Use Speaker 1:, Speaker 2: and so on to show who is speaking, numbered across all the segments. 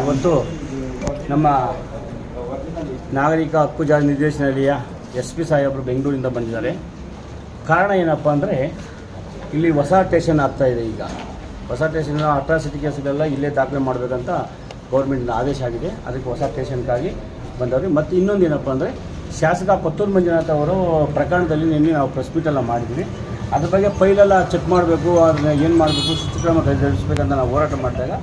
Speaker 1: ಇವತ್ತು ನಮ್ಮ ನಾಗರಿಕ ಹಕ್ಕು ಜಾರಿ ನಿರ್ದೇಶನಾಲಯ ಎಸ್ ಪಿ ಸಾಹೇಬರು ಬೆಂಗಳೂರಿಂದ ಬಂದಿದ್ದಾರೆ. ಕಾರಣ ಏನಪ್ಪ ಅಂದರೆ ಇಲ್ಲಿ ಹೊಸ ಟೇಷನ್ ಆಗ್ತಾ ಇದೆ ಈಗ. ಹೊಸ ಸ್ಟೇಷನ್ ಅಟ್ರಾಸಿಟಿ ಕೇಸ್ಗಳೆಲ್ಲ ಇಲ್ಲೇ ದಾಖಲೆ ಮಾಡಬೇಕಂತ ಗೌರ್ಮೆಂಟ್ನ ಆದೇಶ ಆಗಿದೆ. ಅದಕ್ಕೆ ಹೊಸ ಸ್ಟೇಷನ್ಗಾಗಿ ಬಂದವ್ರಿ. ಮತ್ತು ಇನ್ನೊಂದು ಏನಪ್ಪ ಅಂದರೆ ಶಾಸಕ ಕೊತ್ತೂರು ಮಂಜುನಾಥ್ ಅವರು ಪ್ರಕರಣದಲ್ಲಿ ನಿನ್ನೆ ನಾವು ಪ್ರೆಸ್ ಮೀಟೆಲ್ಲ ಮಾಡಿದ್ವಿ. ಅದ್ರ ಬಗ್ಗೆ ಫೈಲೆಲ್ಲ ಚೆಕ್ ಮಾಡಬೇಕು, ಅದನ್ನ ಏನು ಮಾಡಬೇಕು ಶಿಸ್ತು ಕ್ರಮ ಕೈಗೊಳಿಸ್ಬೇಕಂತ ನಾವು ಹೋರಾಟ ಮಾಡಿದಾಗ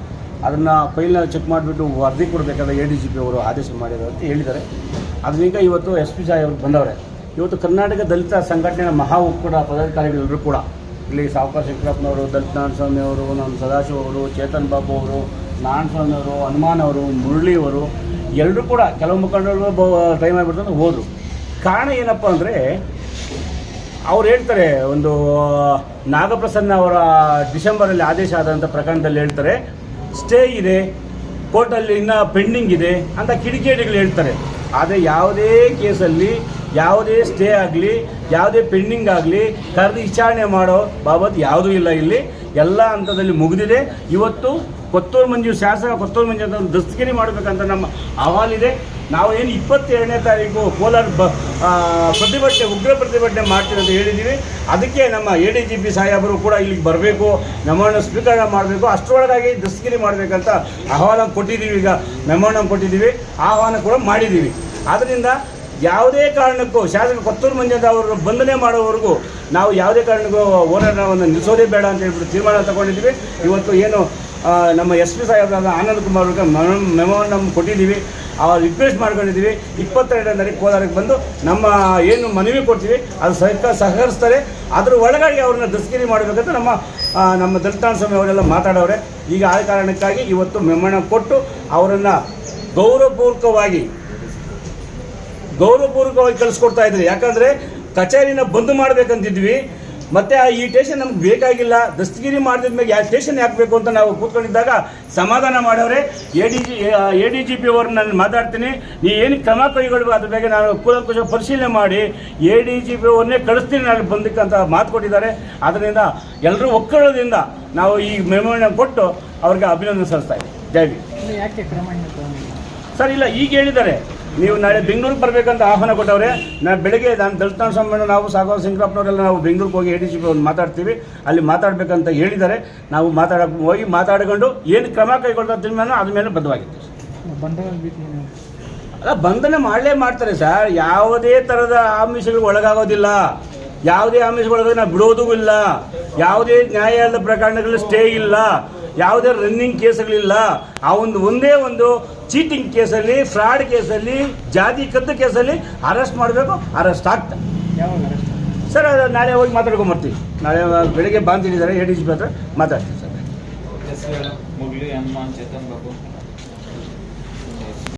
Speaker 1: ಅದನ್ನು ಫೈಲ್ನ ಚೆಕ್ ಮಾಡಿಬಿಟ್ಟು ವರದಿ ಕೊಡಬೇಕಾದ ಎ ಡಿ ಜಿ ಪಿ ಅವರು ಆದೇಶ ಮಾಡಿದ್ರು ಅಂತ ಹೇಳಿದ್ದಾರೆ. ಅದರಿಂದ ಇವತ್ತು ಎಸ್ ಪಿ ಸಾಹೇಬ್ ಬಂದವರೆ. ಇವತ್ತು ಕರ್ನಾಟಕ ದಲಿತ ಸಂಘಟನೆ ಮಹಾ ಒಕ್ಕೂಟ ಪದಾಧಿಕಾರಿಗಳೆಲ್ಲರೂ ಕೂಡ. ಇಲ್ಲಿ ಸಾವುಕಾರ ಶಂಕರಪ್ಪನವರು ದಲಿತ ನಾರಾಯಣ ಸ್ವಾಮಿ ಅವರು, ನಮ್ಮ ಸದಾಶಿವ ಅವರು, ಚೇತನ್ ಬಾಬು ಅವರು, ನಾರಾಯಣ ಸ್ವಾಮಿ ಅವರು, ಹನುಮಾನ್ ಅವರು, ಮುರಳಿ ಅವರು ಎಲ್ಲರೂ ಕೂಡ ಕೆಲವು ಮುಖಂಡರು ಟೈಮ್ ಆಗಿಬಿಡ್ತು ಅಂತ ಹೋದರು. ಕಾರಣ ಏನಪ್ಪ ಅಂದರೆ ಅವ್ರು ಹೇಳ್ತಾರೆ, ಒಂದು, ನಾಗಪ್ರಸನ್ನ ಅವರ ಡಿಸೆಂಬರಲ್ಲಿ ಆದೇಶ ಆದಂಥ ಪ್ರಕರಣದಲ್ಲಿ ಹೇಳ್ತಾರೆ, ಸ್ಟೇ ಇದೆ, ಕೋರ್ಟಲ್ಲಿ ಇನ್ನೂ ಪೆಂಡಿಂಗ್ ಇದೆ ಅಂತ ಕಿಡಿಕೇಡಿಗಳು ಹೇಳ್ತಾರೆ. ಆದರೆ ಯಾವುದೇ ಕೇಸಲ್ಲಿ, ಯಾವುದೇ ಸ್ಟೇ ಆಗಲಿ, ಯಾವುದೇ ಪೆಂಡಿಂಗ್ ಆಗಲಿ, ಕರೆದು ವಿಚಾರಣೆ ಮಾಡೋ ಬಾಬತ್ ಯಾವುದೂ ಇಲ್ಲ ಇಲ್ಲಿ. ಎಲ್ಲ ಹಂತದಲ್ಲಿ ಮುಗಿದಿದೆ. ಇವತ್ತು ಕೊತ್ತೂರು ಮಂಜು ಶಾಸಕ ಕೊತ್ತೂರು ಮಂಜು ಅಂತ ದಸ್ತಗಿರಿ ಮಾಡಬೇಕಂತ ನಮ್ಮ ಅಹವಾಲಿದೆ ನಾವು ಏನು ಇಪ್ಪತ್ತೆರಡನೇ ತಾರೀಕು ಕೋಲಾರ ಬ ಪ್ರತಿಭಟನೆ, ಉಗ್ರ ಪ್ರತಿಭಟನೆ ಮಾಡ್ತೀವಿ ಅಂತ ಹೇಳಿದ್ದೀವಿ. ಅದಕ್ಕೆ ನಮ್ಮ ಎ ಡಿ ಜಿ ಪಿ ಸಾಹೇಬರು ಕೂಡ ಇಲ್ಲಿಗೆ ಬರಬೇಕು ನಮ್ಮನ್ನು ಸ್ವೀಕಾರ ಮಾಡಬೇಕು. ಅಷ್ಟರೊಳಗಾಗಿ ದಸ್ತಗಿರಿ ಮಾಡಬೇಕಂತ ಆಹ್ವಾನ ಕೊಟ್ಟಿದ್ದೀವಿ ಈಗ ಮೆಮೋರಂ ಕೊಟ್ಟಿದ್ದೀವಿ, ಆಹ್ವಾನ ಕೂಡ ಮಾಡಿದ್ದೀವಿ. ಆದ್ದರಿಂದ ಯಾವುದೇ ಕಾರಣಕ್ಕೂ ಶಾಸಕ ಕೊತ್ತೂರು ಮಂಜುನಾಥ್ ಅವರು ಬಂಧನೆ ಮಾಡೋವರೆಗೂ ನಾವು ಯಾವುದೇ ಕಾರಣಕ್ಕೂ ಹೋರಾಟವನ್ನು ನಿಲ್ಲಿಸೋದೇ ಬೇಡ ಅಂತ ಹೇಳ್ಬಿಟ್ಟು ತೀರ್ಮಾನ ತಗೊಂಡಿದ್ದೀವಿ. ಇವತ್ತು ಏನು ನಮ್ಮ ಎಸ್ ಪಿ ಸಾಹೇಬರಾದ ಆನಂದ್ ಕುಮಾರ್ ಅವ್ರಿಗೆ ಮೆಮೋರಂ ಕೊಟ್ಟಿದ್ದೀವಿ. ಅವ್ರು ರಿಕ್ವೆಸ್ಟ್ ಮಾಡ್ಕೊಂಡಿದ್ದೀವಿ. ಇಪ್ಪತ್ತೆರಡನೇ ತಾರೀಕು ಕೋಲಾರಕ್ಕೆ ಬಂದು ನಮ್ಮ ಏನು ಮನವಿ ಕೊಡ್ತೀವಿ, ಅದು ಸರ್ಕಾರ ಸಹಕರಿಸ್ತಾರೆ. ಅದ್ರ ಒಳಗಾಗಿ ಅವ್ರನ್ನ ದಸ್ಕಿರಿ ಮಾಡಬೇಕಂತ ನಮ್ಮ ನಮ್ಮ ದಲಿತಾನ್ ಸ್ವಾಮಿ ಅವರೆಲ್ಲ ಮಾತಾಡೋರೆ ಈಗ ಆ ಕಾರಣಕ್ಕಾಗಿ ಇವತ್ತು ಮೆಮ್ಮಣ ಕೊಟ್ಟು ಅವರನ್ನು ಗೌರವಪೂರ್ವಕವಾಗಿ ಗೌರವಪೂರ್ವಕವಾಗಿ ಕಳಿಸ್ಕೊಡ್ತಾ ಇದ್ರಿ. ಯಾಕಂದರೆ ಕಚೇರಿನ ಬಂದ್ ಮಾಡ್ಬೇಕಂತಿದ್ವಿ. ಮತ್ತೆ ಆ ಈ ಸ್ಟೇಷನ್ ನಮ್ಗೆ ಬೇಕಾಗಿಲ್ಲ. ದಸ್ತಗಿರಿ ಮಾಡಿದ್ಮೇಲೆ ಯಾವ ಸ್ಟೇಷನ್ ಹಾಕಬೇಕು ಅಂತ ನಾವು ಕೂತ್ಕೊಂಡಿದ್ದಾಗ ಸಮಾಧಾನ ಮಾಡವ್ರೆ A D G A D G P ಅವ್ರನ್ನ ನಾನು ಮಾತಾಡ್ತೀನಿ. ನೀ ಏನು ಕ್ರಮ ಕೈಗೊಳ್ಬೇಕು? ಅದ್ರ ಬಗ್ಗೆ ನಾನು ಕೂಲಂಕುಶ ಪರಿಶೀಲನೆ ಮಾಡಿ ಎ ಡಿ ಜಿ ಪಿ ಅವ್ರನ್ನೇ ಕಳಿಸ್ತೀನಿ ನಾನು ಬಂದಕ್ಕಂತ ಮಾತು ಕೊಟ್ಟಿದ್ದಾರೆ. ಅದರಿಂದ ಎಲ್ಲರೂ ಒಕ್ಕಳದಿಂದ ನಾವು ಈ ಮೆಮೊರಿನ ಕೊಟ್ಟು ಅವ್ರಿಗೆ ಅಭಿನಂದನೆ ಸಲ್ಲಿಸ್ತಾ ಇದ್ದೀವಿ. ಜೈ.
Speaker 2: ಯಾಕೆ
Speaker 1: ಸರ್ ಇಲ್ಲ ಈಗ ಹೇಳಿದ್ದಾರೆ. ನೀವು ನಾಳೆ ಬೆಂಗಳೂರಿಗೆ ಬರಬೇಕಂತ ಆಹ್ವಾನ ಕೊಟ್ಟವ್ರೆ ನಾನು ಬೆಳಗ್ಗೆ ನಾನು ದಲಿತ ಸಮ್ಮೇಳನ ನಾವು ಸಾಗರ ಸಿಂಗ್ರಪ್ಪನವರೆಲ್ಲ ನಾವು ಬೆಂಗಳೂರಿಗೆ ಹೋಗಿ ಎ ಡಿ ಸಿ ಪಿ ಒಂದು ಮಾತಾಡ್ತೀವಿ. ಅಲ್ಲಿ ಮಾತಾಡಬೇಕಂತ ಹೇಳಿದ್ದಾರೆ. ನಾವು ಮಾತಾಡಕ್ಕೆ ಹೋಗಿ ಮಾತಾಡ್ಕೊಂಡು ಏನು ಕ್ರಮ ಕೈಗೊಳ್ತಾ ತಿನ್ನೋ ಅದ್ರ ಮೇಲೆ ಬದ್ಧವಾಗಿತ್ತು ಅಲ್ಲ ಬಂಧನ ಮಾಡಲೇ ಮಾಡ್ತಾರೆ ಸರ್. ಯಾವುದೇ ಥರದ ಆಮಿಷಗಳಿಗೆ ಒಳಗಾಗೋದಿಲ್ಲ. ಯಾವುದೇ ಆಮಿಷಗಳಿಗೆ ನಾವು ಬಿಡೋದೂ ಇಲ್ಲ. ಯಾವುದೇ ನ್ಯಾಯಾಲಯದ ಪ್ರಕರಣಗಳಲ್ಲಿ ಸ್ಟೇ ಇಲ್ಲ. ಯಾವುದೇ ರನ್ನಿಂಗ್ ಕೇಸ್ಗಳಿಲ್ಲ ಆ ಒಂದು ಒಂದೇ ಒಂದು ಚೀಟಿಂಗ್ ಕೇಸಲ್ಲಿ ಫ್ರಾಡ್ ಕೇಸಲ್ಲಿ ಜಾತಿ ಕದ್ದು ಕೇಸಲ್ಲಿ ಅರೆಸ್ಟ್ ಮಾಡಬೇಕು ಅರೆಸ್ಟ್ ಆಗ್ತಾ.
Speaker 2: ಯಾವಾಗ ಅರೆಸ್ಟ್
Speaker 1: ಸರ್ ಅದು ನಾಳೆ ಹೋಗಿ ಮಾತಾಡ್ಕೊಂಬರ್ತೀವಿ ನಾಳೆ ಬೆಳಿಗ್ಗೆ ಬಾಂತಿದ್ದಾರೆ ಎ ಡಿ ಜಿ ಪಿ ಹತ್ರ ಮಾತಾಡ್ತೀವಿ ಸರ್.